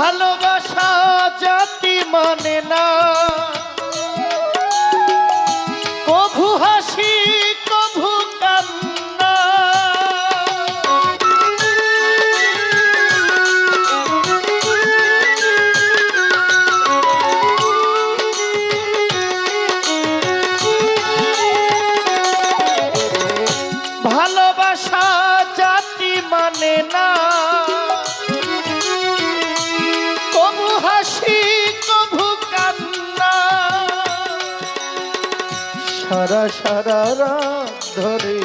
ভালোবাসা সারা সারা রাত ধরে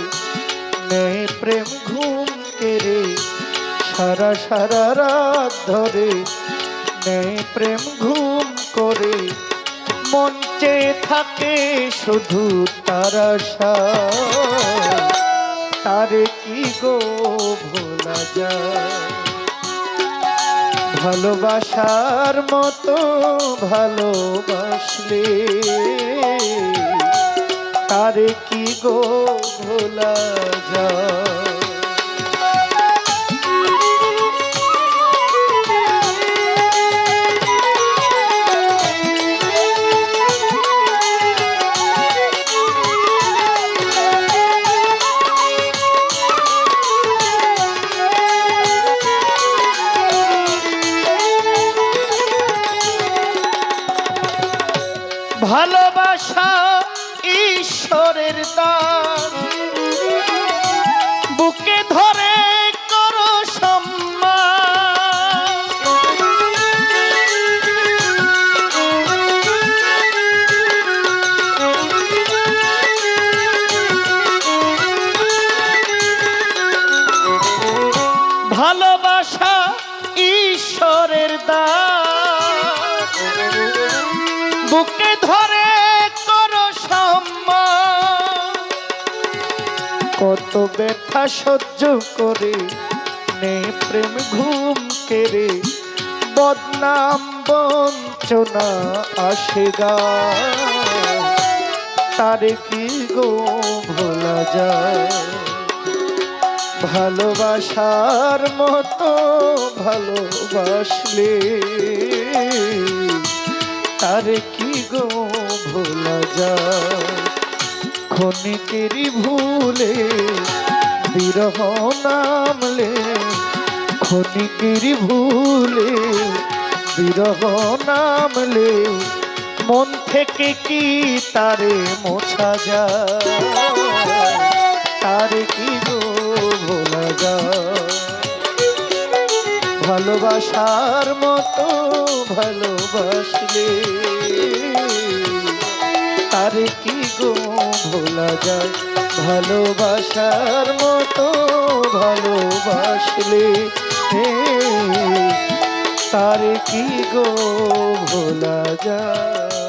নেই প্রেম ঘুম কেড়ে। সারা সারা রাত ধরে নেই প্রেম ঘুম করে। মঞ্চে থাকে শুধু তারা তারে কি গো ভোলা যায়? ভালোবাসার মতো ভালোবাসলে তারে কি গো ভোলা যায়? ভালোবাসা ঈশ্বরের দান বুকে ধরে করো সম্মান। ভালোবাসা ঈশ্বরের দান বুকে ধরে কত ব্যথা সহ্য করে নে প্রেম ঘুম কেড়ে, বদনাম বঞ্চনা আসে গা। তারে কি গো ভোলা যায়? ভালোবাসার মতো ভালোবাসলে তার কি গো ভোলা যায়? ক্ষণিকেরই ভুলে, বিরহ নামলে ক্ষণিকেরই ভুলে, বিরহ নামলে, মন থেকে কি তারে মোছা যায়? তারে কি গো ভোলা যায়? ভালোবাসার মতো ভালোবাসলে তারে কি গো ভোলা যায়? ভালোবাসার মতো ভালোবাসলে হে তার কি গো ভোলা যায়?